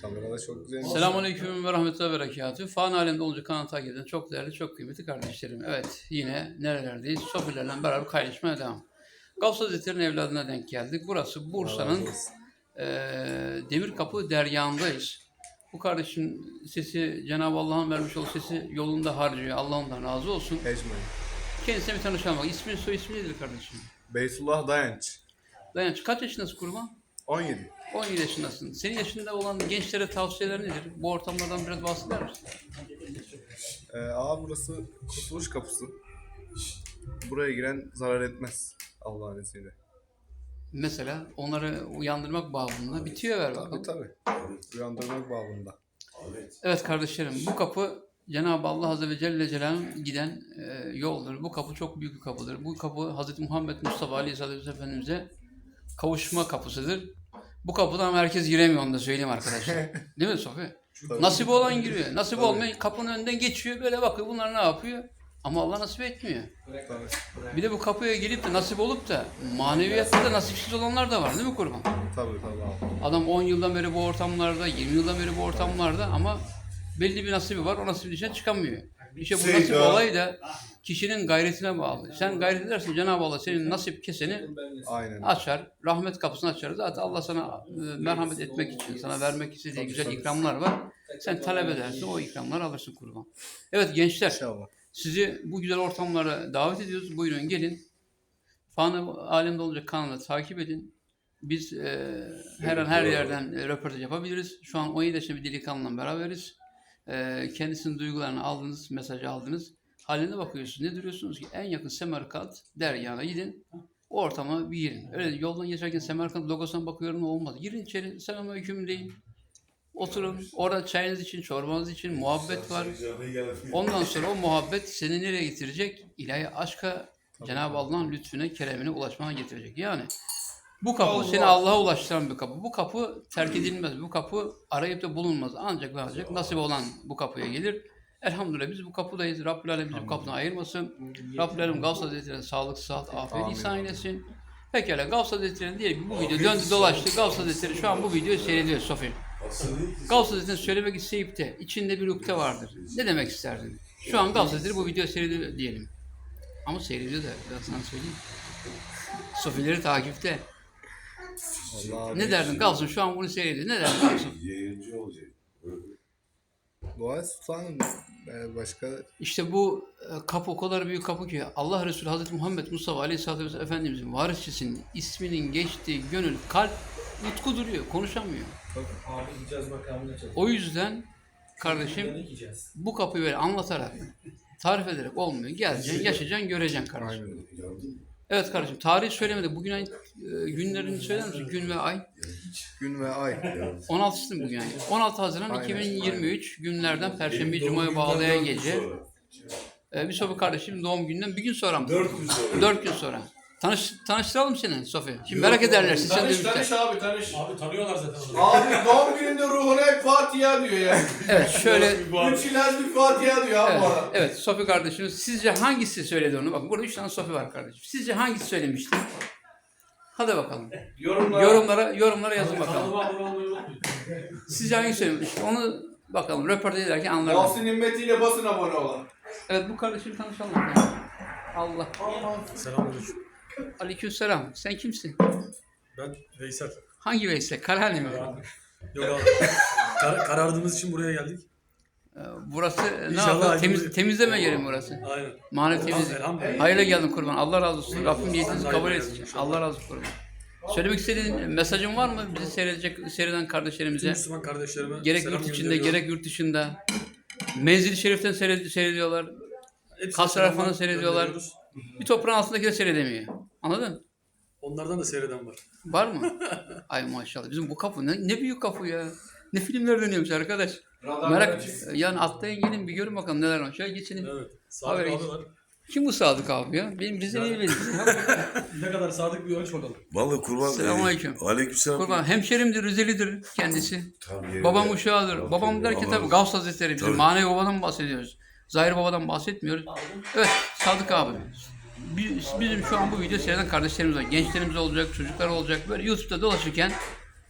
Kamerada çok güzel. Selamünaleyküm ve rahmetullahi ve berekatühü. Fan alemde olunca kanalı takip eden çok değerli, çok kıymetli kardeşlerim. Evet, yine nerelerdeyiz? Sofilerle beraber kaynaşmaya devam. Gavs Hazretleri'nin evladına denk geldik. Burası Bursa'nın eee Demir Kapı Deryağı'ndayız. Bu kardeşin sesi Cenab-ı Allah'ın vermiş olduğu sesi yolunda harcıyor. Allah ondan razı olsun. Ecmen. Kendisine bir tanışalım. Bak, İsmin soy ismi nedir kardeşim? Beytullah Dayanç. Dayanç kaç yaşındasın kurban? 17. 17 yaşındasın. Senin yaşında olan gençlere tavsiyeler nedir? Bu ortamlardan biraz bahseder misin? Ee, aa burası kurtuluş kapısı. Buraya giren zarar etmez Allah'ın izniyle. Mesela onları uyandırmak babında bitiyor ver Tabii bakalım. tabii. Uyandırmak babında. Evet kardeşlerim bu kapı Cenab-ı Allah Azze ve Celle Celaluhu'nun giden e, yoldur. Bu kapı çok büyük bir kapıdır. Bu kapı Hazreti Muhammed Mustafa Aleyhisselatü Vesselam Efendimiz'e kavuşma kapısıdır. Bu kapıdan herkes giremiyor onu da söyleyeyim arkadaşlar. Değil mi Sofi? Tabii. Nasip olan giriyor. Nasip Tabii. olmayan kapının önünden geçiyor böyle bakıyor bunlar ne yapıyor? Ama Allah nasip etmiyor. Bir de bu kapıya gelip de nasip olup da maneviyatta da nasipsiz olanlar da var değil mi kurban? Tabii tabii abi. Adam 10 yıldan beri bu ortamlarda, 20 yıldan beri bu ortamlarda ama belli bir nasibi var. O nasibin dışına çıkamıyor. İşte bu nasip olayı da kişinin gayretine bağlı. Sen gayret edersin Cenab-ı Allah senin nasip keseni Aynen. açar. Rahmet kapısını açar. Zaten Allah sana e, merhamet etmek için, sana vermek istediği güzel ikramlar var. Sen talep edersin, o ikramları alırsın kurban. Evet gençler, İnşallah. sizi bu güzel ortamlara davet ediyoruz. Buyurun gelin. Fanı Alemde Olacak kanalını takip edin. Biz e, her an her yerden e, röportaj yapabiliriz. Şu an 17 yaşında bir delikanlıyla beraberiz. E, kendisinin duygularını aldınız, mesajı aldınız. Haline bakıyorsunuz. Ne duruyorsunuz ki? En yakın Semerkant deryana gidin. O ortama bir girin. Öyle yoldan geçerken Semerkant logosuna bakıyorum olmaz. Girin içeri. Selamünaleyküm deyin. Oturun. Orada çayınız için, çorbanız için muhabbet var. Ondan sonra o muhabbet seni nereye getirecek? İlahi aşka, Cenab-ı Allah'ın lütfüne, keremine ulaşmana getirecek. Yani bu kapı seni Allah'a ulaştıran bir kapı. Bu kapı terk edilmez. Bu kapı arayıp da bulunmaz. Ancak ve ancak nasip olan bu kapıya gelir. Elhamdülillah biz bu kapıdayız. Rabbül Alem bizi bu kapıdan ayırmasın. Rabbül Alem Gavs Hazretleri'ne sağlık, sıhhat, afiyet ihsan eylesin. Pekala Gavs Hazretleri'ne diyelim ki bu video döndü dolaştı. Gavs Hazretleri şu an bu videoyu seyrediyor Sofi. Gavs Hazretleri'ni söylemek isteyip de içinde bir ukde vardır. Ne demek isterdin? Şu an Gavs Hazretleri bu videoyu seyrediyor diyelim. Ama seyrediyor da ben sana söyleyeyim. Sofileri takipte. Vallahi Ne derdin Gavs'ın şu an bunu seyrediyor. Ne derdin Gavs'ın? Yayıncı olacak. Dua et sultanım. Ee, başka İşte bu e, kapı o kadar büyük kapı ki Allah Resulü Hazreti Muhammed Mustafa Aleyhisselatü Vesselam Efendimizin varisçisinin isminin geçtiği gönül, kalp utku duruyor, konuşamıyor. Abi gideceğiz makamına çalışacağız. O yüzden kardeşim gideceğiz? bu kapıyı böyle anlatarak, tarif ederek olmuyor. Geleceksin, yaşayacaksın, göreceksin kardeşim. aynen. Evet kardeşim, tarihi söylemedik. Bugün ayın e, günlerini söyler misin? Gün ve ay. Gün ve ay. 16'sı bugün yani. 16 Haziran Aynen, 2023 günlerden Perşembe Cuma'ya bağlayan gece. E, bir Sofi kardeşim doğum gününden bir gün sonra mı? Dört gün sonra. 4 gün sonra. Tanış, tanıştıralım seni Sofi. Şimdi merak ederler siz sen Tanış tanış abi tanış. Abi tanıyorlar zaten onu. Abi doğum gününde ruhuna hep Fatiha diyor ya. Evet şöyle Üç ilaz bir Fatiha diyor abi Evet, bana. evet Sofi kardeşimiz sizce hangisi söyledi onu? Bak burada 3 tane Sofi var kardeşim. Sizce hangisi söylemişti? Hadi bakalım. Yorumlar. Yorumlara yorumlara yazın bakalım. Kanalıma abone olmayı unutmayın. Sizce hangisi söylemişti? Onu bakalım röportaj ederken anlarız. Gavs'ın himmetiyle basın abone olan. Evet bu kardeşim tanışalım. Allah. Selamünaleyküm. Aleykümselam. Sen kimsin? Ben Veysel. Hangi Veysel? Karhane mi? Yok abi. Kar- karardığımız için buraya geldik. Ee, Burası ne İnşallah yapalım? Temiz, temizleme yeri mi burası? Aynen. Manevi temiz. Elhamdülillah. Hayırlı geldin kurban. Allah razı olsun. Rabbim niyetinizi kabul etsin. Allah razı olsun kurban. Söylemek istediğin mesajın var mı bizi seyredecek, seyreden Tüm kardeşlerimize? Müslüman kardeşlerime Gerek selam yurt içinde, gönderiyorum. gerek yurt dışında. Menzil-i Şerif'ten seyred- seyrediyorlar. Hepsine Kas tarafını selamlar seyrediyorlar. gönderiyoruz. Bir toprağın altındaki de seyredemiyor. Anladın? Onlardan da seyreden var. Var mı? Ay maşallah. Bizim bu kapı ne, ne büyük kapı ya. Ne filmler dönüyormuş arkadaş. Radar Merak açık. yani atlayın gelin bir görün bakalım neler var. Şöyle geçelim. Evet. Sadık Haber- abi var. Kim bu Sadık abi ya? Benim Rize'yi bildi. Ne kadar sadık bir ölç bakalım. Vallahi kurban. Selamünaleyküm. Aleykümselam. Kurban hemşerimdir, Rizelidir kendisi. Tam yerinde. Babam uşağıdır. Tam Babam yerinde. derken tabii Gavs Hazretleri bizim Tabii. manevi babadan bahsediyoruz. Zahir babadan bahsetmiyoruz. Evet Sadık abi. Biz, bizim şu an bu video seyreden kardeşlerimiz var. Gençlerimiz olacak, çocuklar olacak. Böyle YouTube'da dolaşırken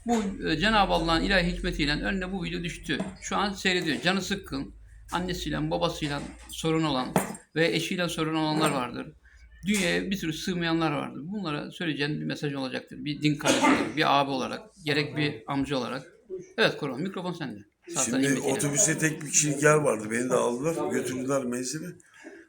Bu e, Cenab-ı Allah'ın ilahi hikmetiyle önüne bu video düştü. Şu an seyrediyor. Canı sıkkın. Annesiyle, babasıyla sorun olan ve eşiyle sorun olanlar vardır. Dünyaya bir sürü sığmayanlar vardır. Bunlara söyleyeceğim bir mesaj olacaktır. Bir din kardeşi bir abi olarak, gerek bir amca olarak. Evet Kurban, mikrofon sende. Şimdi otobüste tek bir kişilik yer vardı. Beni de aldılar. Götürdüler meclise.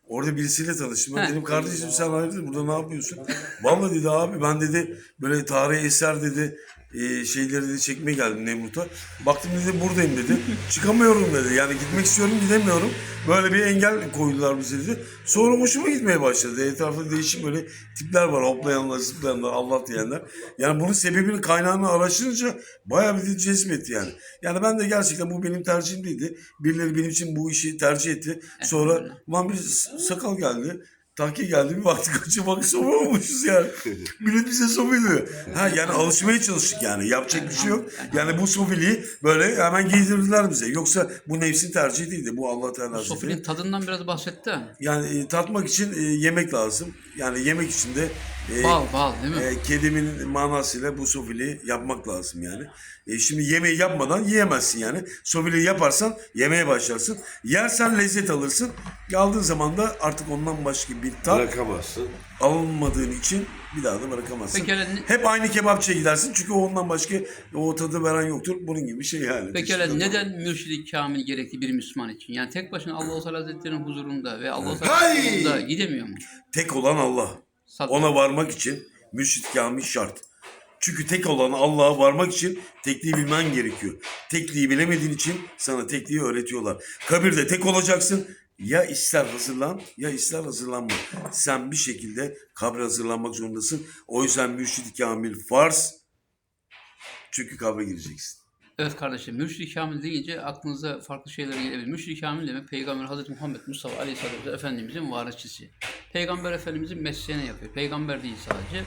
Orada birisiyle tanıştım. Ben dedim kardeşim sen hayırdır burada ne yapıyorsun? Vallahi dedi abi ben dedi böyle tarihi eser dedi e, şeyleri de çekmeye geldim Nemrut'a. Baktım dedi buradayım dedi. Çıkamıyorum dedi. Yani gitmek istiyorum gidemiyorum. Böyle bir engel koydular bize dedi. Sonra hoşuma gitmeye başladı. Etrafta değişik böyle tipler var. Hoplayanlar, zıplayanlar, Allah diyenler. Yani bunun sebebini, kaynağını araştırınca bayağı bir de cezbetti yani. Yani ben de gerçekten bu benim tercihim değildi. Birileri benim için bu işi tercih etti. Sonra lan bir sakal geldi. Tahki geldi bir baktık açı bak soba olmuşuz yani. Millet bize soba. Ha yani alışmaya çalıştık yani. Yapacak bir şey yok. Yani bu sofiliği böyle hemen giydirdiler bize. Yoksa bu nefsin tercihi değildi. Bu Allah Teala. Sofilin tadından biraz bahsetti. Yani e, tatmak için e, yemek lazım. Yani yemek için de e, Bal, bal değil mi? e, kelimenin manasıyla bu sofili yapmak lazım yani. E, şimdi yemeği yapmadan yiyemezsin yani. Sofili yaparsan yemeye başlarsın. Yersen lezzet alırsın. Aldığın zaman da artık ondan başka bir tat Bırakamazsın. alınmadığın için bir daha da bırakamazsın. Peki hele, Hep aynı kebapçıya gidersin çünkü ondan başka o tadı veren yoktur. Bunun gibi bir şey yani. ederim. neden mürşidi kamil gerekli bir Müslüman için? Yani tek başına Allah-u Teala Hazretleri'nin huzurunda ve Allah-u Teala Hay! huzurunda gidemiyor mu? Tek olan Allah. Sat- Ona varmak için mürşit kamil şart. Çünkü tek olan Allah'a varmak için tekliği bilmen gerekiyor. Tekliği bilemediğin için sana tekliği öğretiyorlar. Kabirde tek olacaksın. Ya ister hazırlan ya ister hazırlanma. Sen bir şekilde kabre hazırlanmak zorundasın. O yüzden mürşid kamil farz. Çünkü kabre gireceksin. Evet kardeşim, mürşid-i kamil deyince aklınıza farklı şeyler gelebilir. Mürşid-i kamil demek Peygamber Hazreti Muhammed Mustafa Aleyhisselatü Vesselam Efendimizin varisçisi. Peygamber Efendimizin mesleğini yapıyor. Peygamber değil sadece.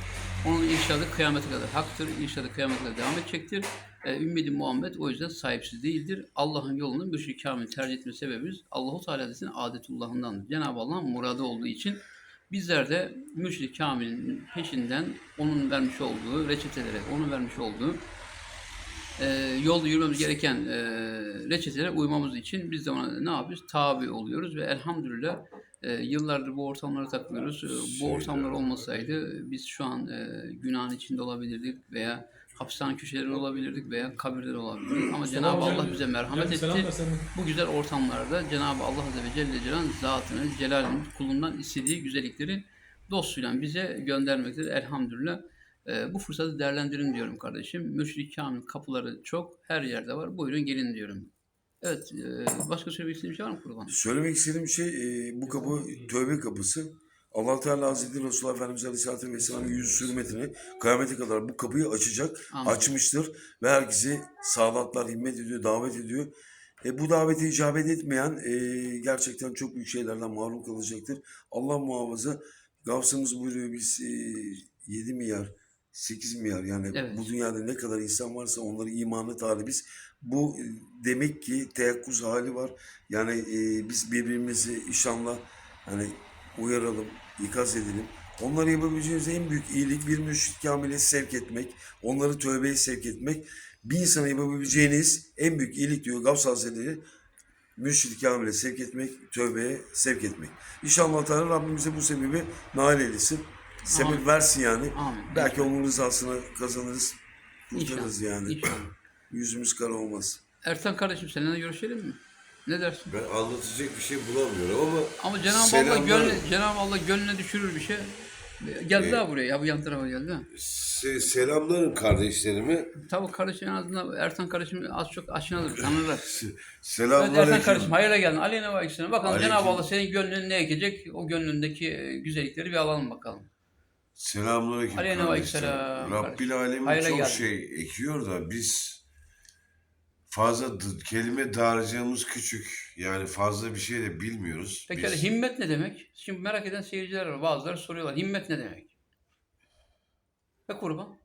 Onun irşadı kıyamete kadar haktır. İrşadı kıyamete kadar devam edecektir. Ee, Ümmeti Muhammed o yüzden sahipsiz değildir. Allah'ın yolunu mürşid-i kamil tercih etme sebebimiz Allah-u Teala Hazretleri'nin adetullahındandır. Cenab-ı Allah'ın muradı olduğu için bizler de mürşid-i kamilin peşinden onun vermiş olduğu reçetelere, onun vermiş olduğu e, yol yürümemiz gereken e, reçetelere uymamız için biz de ona ne yapıyoruz? Tabi oluyoruz ve elhamdülillah e, yıllardır bu ortamlara takılıyoruz. E, bu ortamlar olmasaydı biz şu an e, günahın içinde olabilirdik veya hapishane köşelerinde olabilirdik veya kabirde olabilirdik. Ama Cenab-ı Allah bize merhamet etti. Bu güzel ortamlarda Cenab-ı Allah Azze ve Celle Celal'in zatını, celalini, kulundan istediği güzellikleri dostuyla bize göndermektedir. Elhamdülillah. Ee, bu fırsatı değerlendirin diyorum kardeşim. Mürşid-i Kamil kapıları çok, her yerde var. Buyurun gelin diyorum. Evet, e, başka söylemek istediğim şey var mı kurban? Söylemek istediğim şey e, bu kapı tövbe kapısı. Allah Teala Hazretleri Resulullah Efendimiz Aleyhisselatü Vesselam'ın yüz hürmetine kıyamete kadar bu kapıyı açacak, Amin. açmıştır ve herkesi sağlatlar, himmet ediyor, davet ediyor. E, bu davete icabet etmeyen e, gerçekten çok büyük şeylerden mahrum kalacaktır. Allah muhafaza Gavsımız buyuruyor biz e, 7 milyar, 8 milyar yani Evet. bu dünyada ne kadar insan varsa onların imanı talibiz. Bu e, demek ki teyakkuz hali var. Yani e, biz birbirimizi inşallah hani uyaralım, ikaz edelim. Onlara yapabileceğimiz en büyük iyilik bir mürşid kamile sevk etmek, onları tövbeye sevk etmek. Bir insana yapabileceğiniz en büyük iyilik diyor Gavs Hazretleri, mürşid kamile sevk etmek, tövbeye sevk etmek. İnşallah Teala Rabbimize bu sebebi nail eylesin. Sebep versin yani. Amin. Belki onun rızasını kazanırız, İnşallah. kurtarırız yani. İnşallah. Yüzümüz kara olmaz. Ertan kardeşim seninle görüşelim mi? Ne dersin? Ben anlatacak bir şey bulamıyorum ama Ama Cenab-ı Allah Selamlar. gönlüne, Cenab-ı Allah gönlüne düşürür bir şey. Geldi Ee, daha buraya. Ya bu yan tarafa geldi ha. se- selamlarım kardeşlerimi. Tabii kardeşim en azından Ertan kardeşim az çok aşinadır, tanırlar. Evet Ertan kardeşim hayırla geldin. Aleyhine ve aleyküm. Bakalım Aleyküm. Cenab-ı Allah senin gönlünü ne ekecek? O gönlündeki e, güzellikleri bir alalım bakalım. Selamünaleyküm aleykümselam Rabbil. Alemin Hayırla çok geldin. şey ekiyor da biz fazla kelime dağarcığımız küçük. Yani fazla bir şey de bilmiyoruz. Peki biz. himmet ne demek? Şimdi merak eden seyirciler var. Bazıları soruyorlar. Himmet ne demek? Ve kurban.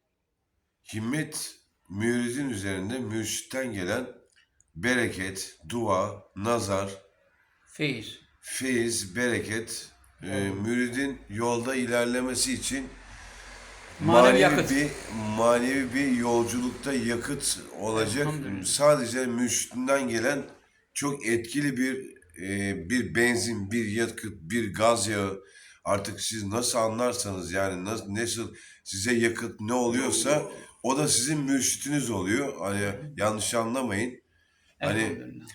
Himmet müridin üzerinde mürşitten gelen bereket, dua, nazar, Feyiz. feyiz, bereket, e, müridin yolda ilerlemesi için Manevi yakıt. bir manevi bir yolculukta yakıt olacak. Elhamdülillah. Sadece mürşitinden gelen çok etkili bir e, bir benzin, bir yakıt, bir gaz yağı. Artık siz nasıl anlarsanız yani nasıl, nasıl size yakıt ne oluyorsa o da sizin mürşitiniz oluyor. Hani yanlış anlamayın. Hani Elhamdülillah.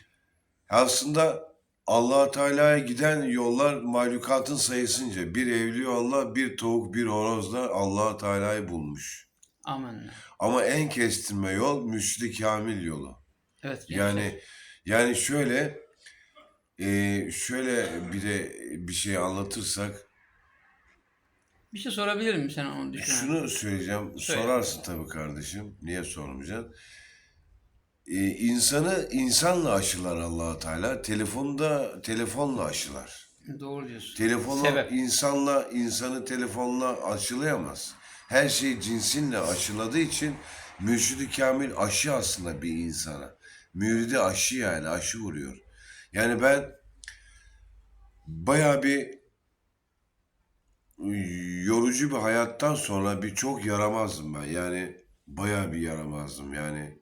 aslında allah Teala'ya giden yollar mahlukatın sayısınca. Bir evliya Allah, bir tavuk, bir horozla allah Teala'yı bulmuş. Amin. Ama en kestirme yol müşrik kamil yolu. Evet. Yani yani şöyle e, şöyle bir de bir şey anlatırsak Bir şey sorabilir miyim sen onu düşünen? şunu söyleyeceğim. Söyle. Sorarsın tabii kardeşim. Niye sormayacaksın? E, insanı insanla aşılar allah Teala. Telefonu da telefonla aşılar. Doğru diyorsun. Telefonla Sebep. insanla insanı telefonla aşılayamaz. Her şey cinsinle aşıladığı için mürşidi kamil aşı aslında bir insana. Müridi aşı yani aşı vuruyor. Yani ben bayağı bir yorucu bir hayattan sonra bir çok yaramazdım ben. Yani bayağı bir yaramazdım yani.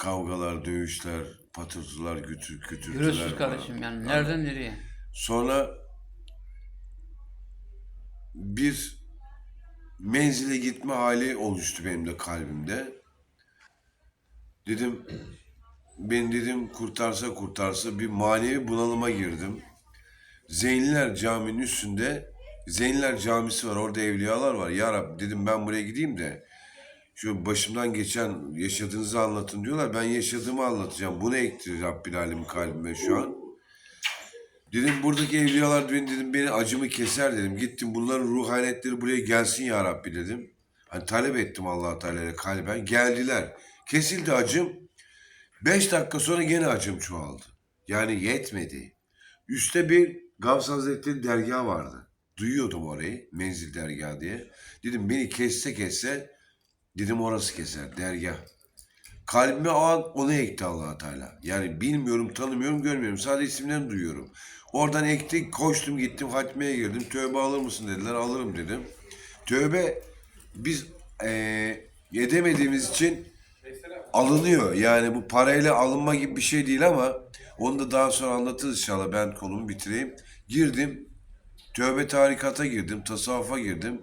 Kavgalar, dövüşler, patırtılar, götür, götürtüler. Görüyorsunuz falan. kardeşim yani nereden nereye? Sonra bir menzile gitme hali oluştu benim de kalbimde. Dedim ben dedim kurtarsa kurtarsa bir manevi bunalıma girdim. Zeynliler Camii'nin üstünde Zeynliler Camisi var orada evliyalar var. Ya Rab dedim ben buraya gideyim de şu başımdan geçen yaşadığınızı anlatın diyorlar. Ben yaşadığımı anlatacağım. Bunu ekti Rabbil Alem kalbime şu an. Dedim buradaki evliyalar beni dedim beni acımı keser dedim. Gittim bunların ruhaniyetleri buraya gelsin ya Rabbi dedim. Hani talep ettim allah Teala'ya kalben. Geldiler. Kesildi acım. Beş dakika sonra gene acım çoğaldı. Yani yetmedi. Üste bir Gavs Hazretleri dergahı vardı. Duyuyordum orayı. Menzil dergahı diye. Dedim beni kesse kesse dedim orası keser dergah. Kalbime o an onu ekti allah Teala. Yani bilmiyorum, tanımıyorum, görmüyorum. Sadece isimlerini duyuyorum. Oradan ekti, koştum gittim, hatmeye girdim. Tövbe alır mısın dediler, alırım dedim. Tövbe biz eee edemediğimiz için alınıyor. Yani bu parayla alınma gibi bir şey değil ama onu da daha sonra anlatırız inşallah. Ben konumu bitireyim. Girdim, tövbe tarikata girdim, tasavvufa girdim.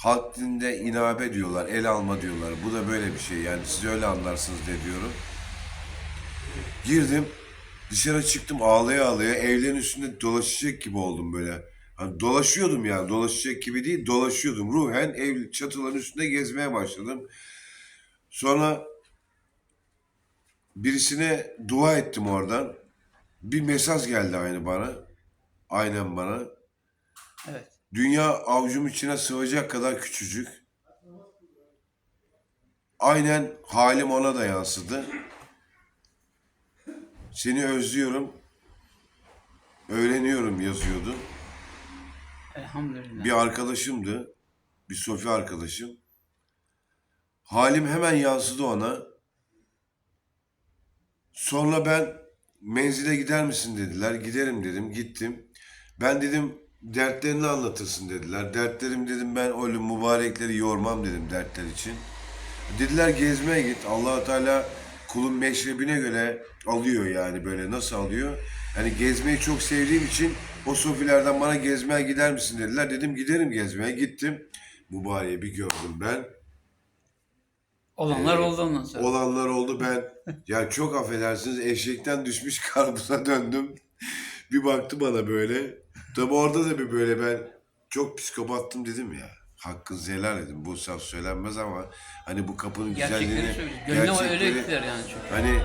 Halk dilinde inabe diyorlar, el alma diyorlar. Bu da böyle bir şey yani siz öyle anlarsınız diye diyorum. Girdim, dışarı çıktım ağlaya ağlaya evlerin üstünde dolaşacak gibi oldum böyle. Hani dolaşıyordum yani dolaşacak gibi değil dolaşıyordum. Ruhen ev çatıların üstünde gezmeye başladım. Sonra birisine dua ettim oradan. Bir mesaj geldi aynı bana. Aynen bana. Evet. Dünya avucum içine sığacak kadar küçücük. Aynen halim ona da yansıdı. Seni özlüyorum. Öğreniyorum yazıyordu. Elhamdülillah. Bir arkadaşımdı. Bir Sofi arkadaşım. Halim hemen yansıdı ona. Sonra ben menzile gider misin dediler. Giderim dedim. Gittim. Ben dedim dertlerini anlatırsın dediler. Dertlerim dedim ben öyle mübarekleri yormam dedim dertler için. Dediler gezmeye git. allah Teala kulun meşrebine göre alıyor yani böyle nasıl alıyor? Hani gezmeyi çok sevdiğim için o sofilerden bana gezmeye gider misin dediler. Dedim giderim gezmeye. Gittim. Mübareği bir gördüm ben. Olanlar Ee, oldu ondan sonra. Olanlar oldu ben. Ya çok affedersiniz eşekten düşmüş karpuza döndüm. bir baktı bana böyle. Tabi orada da bir böyle ben çok psikopattım dedim ya. Hakkınızı helal edin. Bu saf söylenmez ama hani bu kapının Gerçekleri güzelliğini, söylüyor. Gönlüne öyle gerçekleri- yani çok. Hani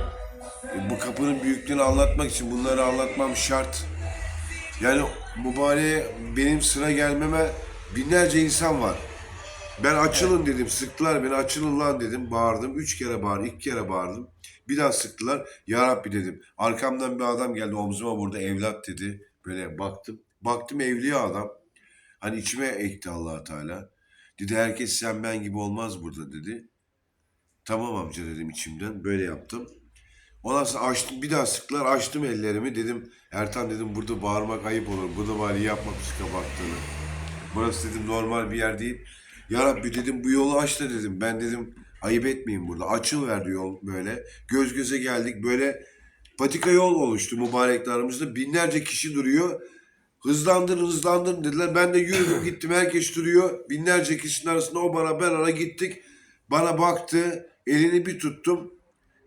e, bu kapının büyüklüğünü anlatmak için bunları anlatmam şart. Yani mübareğe benim sıra gelmeme binlerce insan var. Ben açılın dedim. Sıktılar beni açılın lan dedim. Bağırdım. Üç kere bağırdım. iki kere bağırdım. Bir daha sıktılar. Ya Rabbi dedim. Arkamdan bir adam geldi omzuma vurdu. Evlat dedi. Böyle baktım. Baktım evliya adam. Hani içime ekti allah Teala. Dedi herkes sen ben gibi olmaz burada dedi. Tamam amca dedim içimden. Böyle yaptım. Ondan sonra açtım. Bir daha sıktılar. Açtım ellerimi. Dedim Ertan dedim burada bağırmak ayıp olur. Burada bari yapma psikopatlığını. Burası dedim normal bir yer değil. Ya Rabbi dedim bu yolu aç da dedim. Ben dedim ayıp etmeyin burada. Açıl verdi yol böyle. Göz göze geldik böyle patika yol oluştu mübareklerimizde. Binlerce kişi duruyor. Hızlandırın hızlandırın dediler. Ben de yürüdüm gittim. Herkes duruyor. Binlerce kişinin arasında o bana ben ona gittik. Bana baktı. Elini bir tuttum.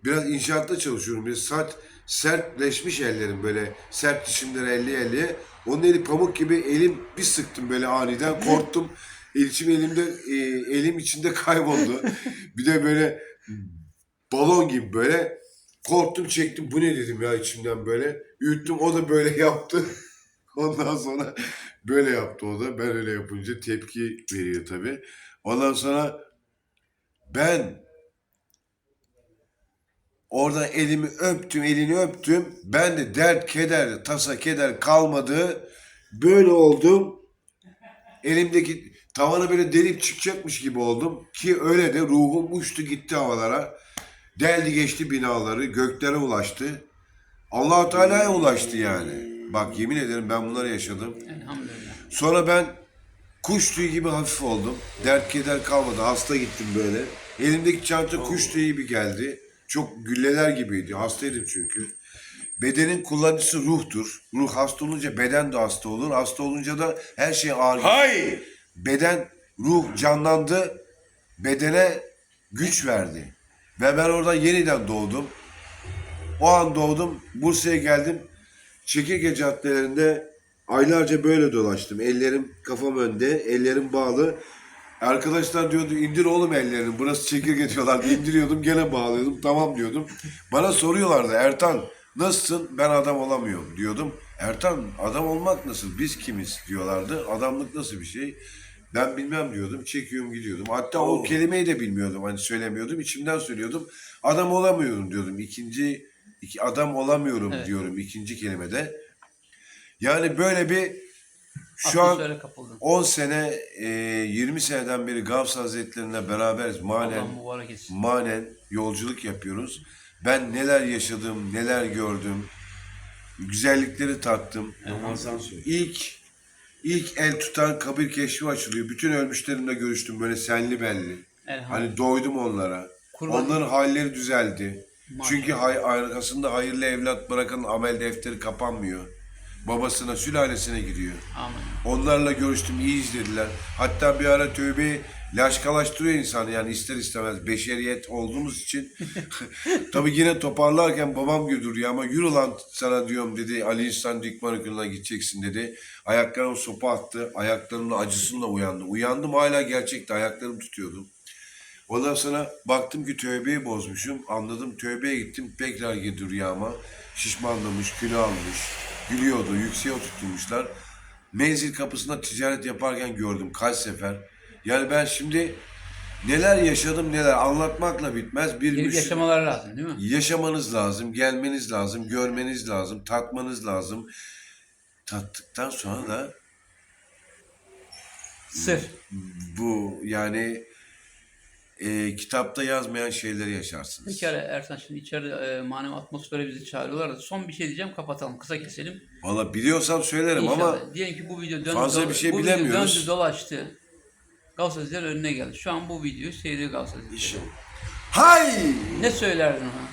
Biraz inşaatta çalışıyorum. Biraz sert, sertleşmiş ellerim böyle. Sert dişimleri elli elliye. Onun eli pamuk gibi elim bir sıktım böyle aniden. Korktum. İçim elimde, e, elim içinde kayboldu. bir de böyle balon gibi böyle korktum çektim. Bu ne dedim ya içimden böyle. Üttüm o da böyle yaptı. Ondan sonra böyle yaptı o da. Ben öyle yapınca tepki veriyor tabii. Ondan sonra ben orada elimi öptüm, elini öptüm. Ben de dert, keder, tasa, keder kalmadı. Böyle oldum. Elimdeki tavanı böyle delip çıkacakmış gibi oldum. Ki öyle de ruhum uçtu gitti havalara. Deldi geçti binaları, göklere ulaştı. allah Teala'ya ulaştı yani. Bak yemin ederim ben bunları yaşadım. Elhamdülillah. Sonra ben kuş tüyü gibi hafif oldum. Dert keder kalmadı. Hasta gittim böyle. Elimdeki çanta kuş tüyü gibi geldi. Çok gülleler gibiydi. Hastaydım çünkü. Bedenin kullanıcısı ruhtur. Ruh hasta olunca beden de hasta olur. Hasta olunca da her şey ağır. Hay! Beden, ruh canlandı. Bedene güç verdi. Ve ben oradan yeniden doğdum. O an doğdum. Bursa'ya geldim. Çekirge caddelerinde aylarca böyle dolaştım. Ellerim kafam önde, ellerim bağlı. Arkadaşlar diyordu indir oğlum ellerini. Burası çekirge diyorlardı. İndiriyordum gene bağlıyordum. Tamam diyordum. Bana soruyorlardı Ertan nasılsın? Ben adam olamıyorum diyordum. Ertan adam olmak nasıl? Biz kimiz diyorlardı. Adamlık nasıl bir şey? Ben bilmem diyordum. Çekiyorum gidiyordum. Hatta o kelimeyi de bilmiyordum. Hani söylemiyordum. İçimden söylüyordum. Adam olamıyorum diyordum. İkinci iki, adam olamıyorum Evet. diyorum ikinci kelimede. Yani böyle bir şu an Atmosfere kapıldın. 10 sene, e, 20 seneden beri Gavs Hazretleri'ne beraberiz. Manen, manen yolculuk yapıyoruz. Ben neler yaşadım, neler gördüm. Güzellikleri tattım. Ramazan. İlk ilk el tutan kabir keşfi açılıyor. Bütün ölmüşlerimle görüştüm böyle senli belli. Hani doydum onlara. Kurban- Onların halleri düzeldi. Çünkü hay, arkasında hayırlı evlat bırakın amel defteri kapanmıyor. Babasına, sülalesine gidiyor. Amin. Onlarla görüştüm, iyi izlediler. Hatta bir ara tövbe laşkalaştırıyor insan yani ister istemez beşeriyet olduğumuz için. Tabii yine toparlarken babam güldürüyor ama yürü lan sana diyorum dedi. Ali İhsan Dikman Okulu'na gideceksin dedi. Ayaklarım sopa attı. Ayaklarımın acısıyla uyandım. Uyandım hala gerçekti. Ayaklarım tutuyordum. Ondan sonra baktım ki tövbeyi bozmuşum. Anladım tövbeye gittim. Tekrar girdi rüyama. Şişmanlamış, kilo almış. Gülüyordu. Yükseğe oturtmuşlar. Menzil kapısında ticaret yaparken gördüm kaç sefer. Yani ben şimdi neler yaşadım neler anlatmakla bitmez. Bir Gelip yaşamaları lazım değil mi? Yaşamanız lazım, gelmeniz lazım, görmeniz lazım, tatmanız lazım. Tattıktan sonra da Sır. bu yani e, kitapta yazmayan şeyleri yaşarsınız. Bir kere Ertan şimdi içeride e, manevi atmosfere bizi çağırıyorlar da son bir şey diyeceğim kapatalım kısa keselim. Valla biliyorsam söylerim İnşallah. ama Diyelim ki bu video döndü, fazla dola- bir şey bu video bilemiyoruz. döndü dolaştı. Gavsazlar önüne geldi. Şu an bu videoyu seyrediyor Gavsazlar. hay Ne söylerdin ona?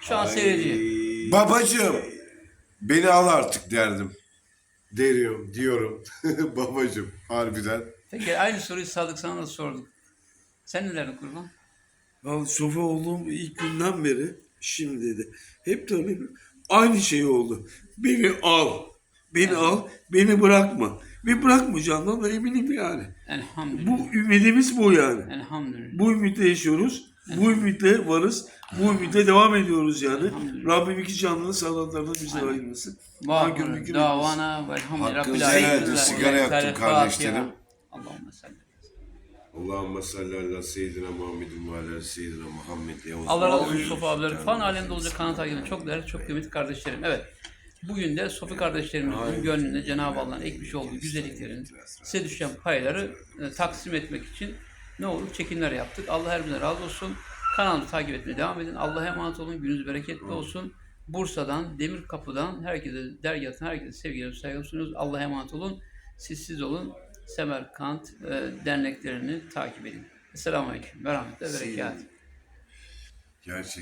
Şu an seyrediyor. babacığım beni al artık derdim. Deriyorum, diyorum. babacığım harbiden. Peki aynı soruyu Sadık sana da sorduk. Sen ne derdin kurban? Ben sofa olduğum ilk günden beri şimdi de hep öyle aynı şey oldu. Beni al. Beni al. Beni bırakma. Ve bırakmayacağından da eminim yani. Elhamdülillah. Bu ümidimiz bu yani. Elhamdülillah. Bu ümitle yaşıyoruz. Bu ümitle varız. Bu ümitle devam ediyoruz yani. Rabbim iki canlının sağlıklarından bizi ayırmasın. Hakkı davana velhamdülillah. Hakkınızı helal Sigara yaktım kardeşlerim. Allahümme salli. Allahümme salli ala seyyidina Muhammedin ve ala seyyidina Muhammed. Ya Allah razı olsun Sofi abiler. Fan alemde olacak kanat takibinde çok değerli, çok kıymetli kardeşlerim. Evet. Bugün de Sofi kardeşlerimizin gönlünde Cenab-ı Allah'ın ekmiş olduğu güzelliklerin size düşen payları e, taksim etmek için ne olur çekimler yaptık. Allah her birine razı olsun. Kanalı takip etmeye devam edin. Allah'a emanet olun. Gününüz bereketli olsun. Bursa'dan, Demir Kapı'dan herkese, dergahtan herkese sevgilerimi saygılarımı sunuyoruz. Allah'a emanet olun. Siz siz olun. Semerkant e, derneklerini takip edin. Esselamu Aleyküm ve Rahmetle ve Berekatuhu. Gerçek